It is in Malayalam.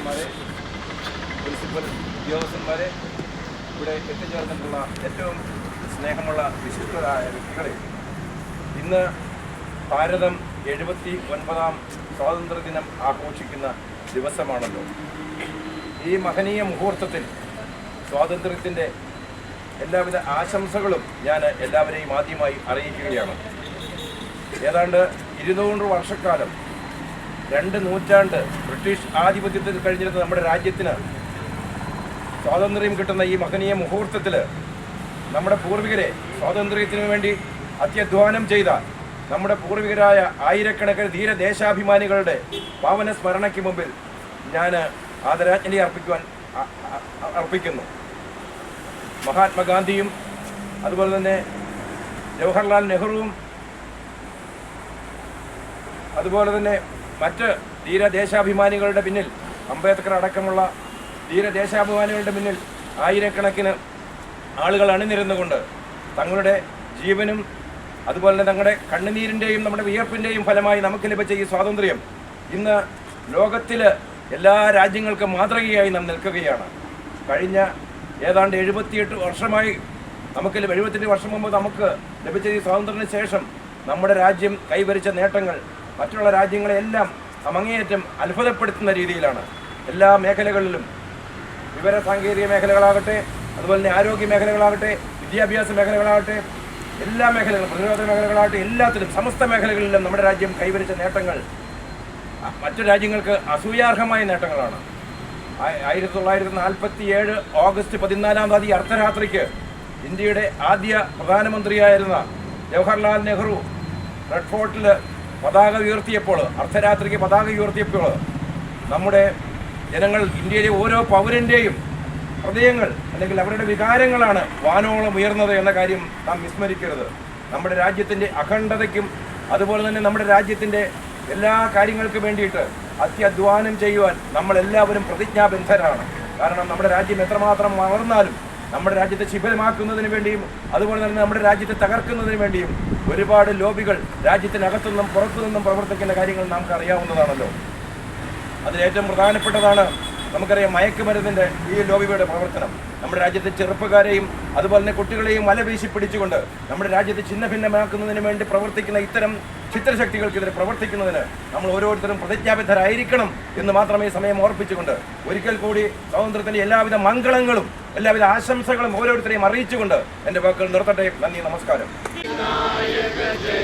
ഉദ്യോഗസ്ഥന്മാരെ പ്രിൻസിപ്പൽ ഉദ്യോഗസ്ഥന്മാരെ ഇവിടെ എത്തിച്ചേർന്നിട്ടുള്ള ഏറ്റവും സ്നേഹമുള്ള വിശിഷ്ടരായ വ്യക്തികളെ ഇന്ന് ഭാരതം എഴുപത്തി ഒൻപതാം സ്വാതന്ത്ര്യദിനം ആഘോഷിക്കുന്ന ദിവസമാണല്ലോ. ഈ മഹനീയ മുഹൂർത്തത്തിൽ സ്വാതന്ത്ര്യത്തിന്റെ എല്ലാവിധ ആശംസകളും ഞാൻ എല്ലാവരെയും ആദ്യമായി അറിയിക്കുകയാണ്. ഏതാണ്ട് ഇരുന്നൂറ് വർഷക്കാലം രണ്ട് നൂറ്റാണ്ട് ബ്രിട്ടീഷ് ആധിപത്യത്തിൽ കഴിഞ്ഞിരുന്ന നമ്മുടെ രാജ്യത്തിന് സ്വാതന്ത്ര്യം കിട്ടുന്ന ഈ മഹനീയ മുഹൂർത്തത്തിൽ നമ്മുടെ പൂർവികരെ സ്വാതന്ത്ര്യത്തിനു വേണ്ടി അത്യധ്വാനം ചെയ്ത നമ്മുടെ പൂർവികരായ ആയിരക്കണക്കിന് ധീരദേശാഭിമാനികളുടെ പാവന സ്മരണയ്ക്ക് മുമ്പിൽ ഞാൻ ആദരാജ്ഞലി അർപ്പിക്കുവാൻ അർപ്പിക്കുന്നു. മഹാത്മാഗാന്ധിയും അതുപോലെ തന്നെ ജവഹർലാൽ നെഹ്റുവും അതുപോലെ തന്നെ മറ്റ് ധീരദേശാഭിമാനികളുടെ പിന്നിൽ അംബേദ്കർ അടക്കമുള്ള ധീരദേശാഭിമാനികളുടെ പിന്നിൽ ആയിരക്കണക്കിന് ആളുകൾ അണിനിരന്നുകൊണ്ട് തങ്ങളുടെ ജീവനും അതുപോലെ തന്നെ തങ്ങളുടെ കണ്ണുനീരിന്റെയും നമ്മുടെ വിയർപ്പിന്റെയും ഫലമായി നമുക്ക് ലഭിച്ച ഈ സ്വാതന്ത്ര്യം ഇന്ന് ലോകത്തിൽ എല്ലാ രാജ്യങ്ങൾക്കും മാതൃകയായി നാം നിൽക്കുകയാണ്. കഴിഞ്ഞ ഏതാണ്ട് എഴുപത്തിയെട്ട് വർഷമായി നമുക്ക് എഴുപത്തിയെട്ട് വർഷം മുമ്പ് നമുക്ക് ലഭിച്ച ഈ സ്വാതന്ത്ര്യത്തിന് ശേഷം നമ്മുടെ രാജ്യം കൈവരിച്ച നേട്ടങ്ങൾ മറ്റുള്ള രാജ്യങ്ങളെല്ലാം അങ്ങേയറ്റം അത്ഭുതപ്പെടുത്തുന്ന രീതിയിലാണ്. എല്ലാ മേഖലകളിലും വിവര സാങ്കേതിക മേഖലകളാകട്ടെ അതുപോലെ തന്നെ ആരോഗ്യ മേഖലകളാകട്ടെ വിദ്യാഭ്യാസ മേഖലകളാകട്ടെ എല്ലാ മേഖലകളും പ്രതിരോധ മേഖലകളാകട്ടെ എല്ലാത്തിലും സമസ്ത മേഖലകളിലും നമ്മുടെ രാജ്യം കൈവരിച്ച നേട്ടങ്ങൾ മറ്റു രാജ്യങ്ങൾക്ക് അസൂയാർഹമായ നേട്ടങ്ങളാണ്. ആയി- ആയിരത്തി തൊള്ളായിരത്തി നാൽപ്പത്തി ഏഴ് ഓഗസ്റ്റ് പതിനാലാം തീയതി അർദ്ധരാത്രിക്ക് ഇന്ത്യയുടെ ആദ്യ പ്രധാനമന്ത്രിയായിരുന്ന ജവഹർലാൽ നെഹ്റു റെഡ് ഫോർട്ടിൽ പതാക ഉയർത്തിയപ്പോൾ അർദ്ധരാത്രിക്ക് പതാക ഉയർത്തിയപ്പോൾ നമ്മുടെ ജനങ്ങൾ ഇന്ത്യയിലെ ഓരോ പൗരന്റെയും ഹൃദയങ്ങൾ അല്ലെങ്കിൽ അവരുടെ വികാരങ്ങളാണ് വാനോളം ഉയർന്നത് എന്ന കാര്യം നാം വിസ്മരിക്കരുത്. നമ്മുടെ രാജ്യത്തിന്റെ അഖണ്ഡതയ്ക്കും അതുപോലെ തന്നെ നമ്മുടെ രാജ്യത്തിന്റെ എല്ലാ കാര്യങ്ങൾക്കും വേണ്ടിയിട്ട് അത്യധ്വാനം ചെയ്യുവാൻ നമ്മളെല്ലാവരും പ്രതിജ്ഞാബദ്ധരാണ്. കാരണം നമ്മുടെ രാജ്യം എത്രമാത്രം വളർന്നാലും നമ്മുടെ രാജ്യത്തെ ശിഥിലമാക്കുന്നതിന് വേണ്ടിയും അതുപോലെ തന്നെ നമ്മുടെ രാജ്യത്തെ തകർക്കുന്നതിന് വേണ്ടിയും ഒരുപാട് ലോബികൾ രാജ്യത്തിനകത്തും പുറത്തു നിന്നും പ്രവർത്തിക്കുന്ന കാര്യങ്ങൾ നമുക്ക് അറിയാവുന്നതാണല്ലോ അതിലേറ്റവും പ്രധാനപ്പെട്ടതാണ് നമുക്കറിയാം മയക്കുമരുന്നിന്റെ ഈ ലോബിയുടെ പ്രവർത്തനം. നമ്മുടെ രാജ്യത്തെ ചെറുപ്പക്കാരെയും അതുപോലെ തന്നെ കുട്ടികളെയും മലവീശി പിടിച്ചുകൊണ്ട് നമ്മുടെ രാജ്യത്തെ ചിഹ്ന ഭിന്നമാക്കുന്നതിന് വേണ്ടി പ്രവർത്തിക്കുന്ന ഇത്തരം ചിത്രശക്തികൾക്കെതിരെ പ്രവർത്തിക്കുന്നതിന് നമ്മൾ ഓരോരുത്തരും പ്രതിജ്ഞാബദ്ധരായിരിക്കണം എന്ന് മാത്രമേ ഈ സമയം ഓർപ്പിച്ചുകൊണ്ട് ഒരിക്കൽ കൂടി സ്വാതന്ത്ര്യത്തിന്റെ എല്ലാവിധ മംഗളങ്ങളും എല്ലാവിധ ആശംസകളും ഓരോരുത്തരെയും അറിയിച്ചുകൊണ്ട് എന്റെ വാക്കുകൾ നിർത്തട്ടെ. നന്ദി നമസ്കാരം. ഹിമാചലയം